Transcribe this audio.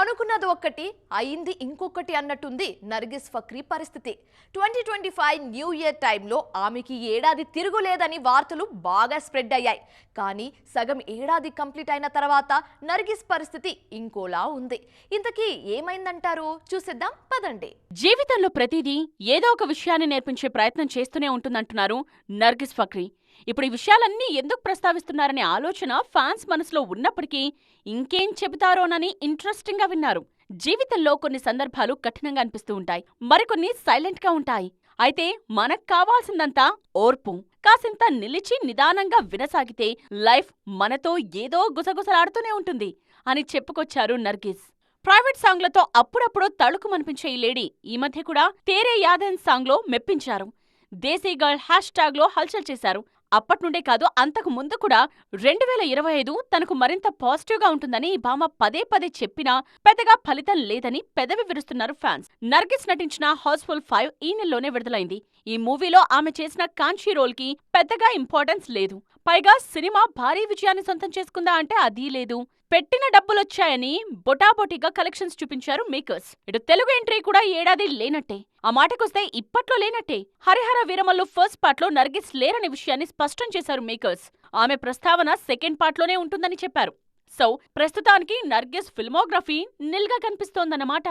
అనుకున్నది ఒక్కటి అయింది ఇంకొకటి అన్నట్టుంది నర్గిస్ ఫక్రీ పరిస్థితి. Twenty twenty five new year టైంలో ఆమెకి ఏడాది తిరుగులేదని వార్తలు బాగా స్ప్రెడ్ అయ్యాయి. కానీ సగం ఏడాది కంప్లీట్ అయిన తర్వాత నర్గిస్ పరిస్థితి ఇంకోలా ఉంది. ఇంతకీ ఏమైందంటారు? చూసేద్దాం. పదండి జీవితంలో ప్రతిదీ ఏదో ఒక విషయాన్ని నేర్పించే ప్రయత్నం చేస్తూనే ఉంటుందంటున్నారు నర్గిస్ ఫక్రీ. ఇప్పుడు ఈ విషయాలన్నీ ఎందుకు ప్రస్తావిస్తున్నారనే ఆలోచన ఫ్యాన్స్ మనసులో ఉన్నప్పటికీ ఇంకేం చెబుతారోనని ఇంట్రెస్టింగ్గా విన్నారు. జీవితంలో కొన్ని సందర్భాలు కఠినంగా అనిపిస్తూ ఉంటాయి. మరికొన్ని సైలెంట్గా ఉంటాయి. అయితే మనకు కావాల్సిందంతా ఓర్పు. కాసింత నిలిచి నిదానంగా వినసాగితే లైఫ్ మనతో ఏదో గుసగుసలాడుతూనే ఉంటుంది అని చెప్పుకొచ్చారు నర్గిస్. ప్రైవేట్ సాంగ్లతో అప్పుడప్పుడు తళుకుమనిపించే ఈ లేడీ ఈ మధ్య కూడా తేరే యాదన్ సాంగ్లో మెప్పించారు. దేశీ గర్ల్ హ్యాష్ ట్యాగ్లో హల్చల్ చేశారు. అప్పట్నుండే కాదు అంతకు ముందు కూడా రెండు వేల ఇరవై ఐదు తనకు మరింత పాజిటివ్గా ఉంటుందని భామ పదే పదే చెప్పినా పెద్దగా ఫలితం లేదని పెదవి విరుస్తున్నారు ఫ్యాన్స్. నర్గిస్ నటించిన హౌస్ఫుల్ ఫైవ్ ఈ నెలలోనే విడుదలైంది. ఈ మూవీలో ఆమె చేసిన కాంచీ రోల్కి పెద్దగా ఇంపార్టెన్స్ లేదు. పైగా సినిమా భారీ విజయాన్ని సొంతం చేసుకుందా అంటే అదీ లేదు. పెట్టిన డబ్బులొచ్చాయని బొటాబొటిగా కలెక్షన్స్ చూపించారు మేకర్స్. ఇటు తెలుగు ఎంట్రీ కూడా ఏడాది లేనట్టే. ఆ మాటకొస్తే ఇప్పట్లో లేనట్టే. హరిహర వీరమల్లు ఫస్ట్ పార్ట్లో నర్గిస్ లేరనే విషయాన్ని స్పష్టం చేశారు మేకర్స్. ఆమె ప్రస్తావన సెకండ్ పార్ట్లోనే ఉంటుందని చెప్పారు. సో ప్రస్తుతానికి నర్గిస్ ఫిల్మోగ్రఫీ నిల్గా కనిపిస్తోందన్నమాట.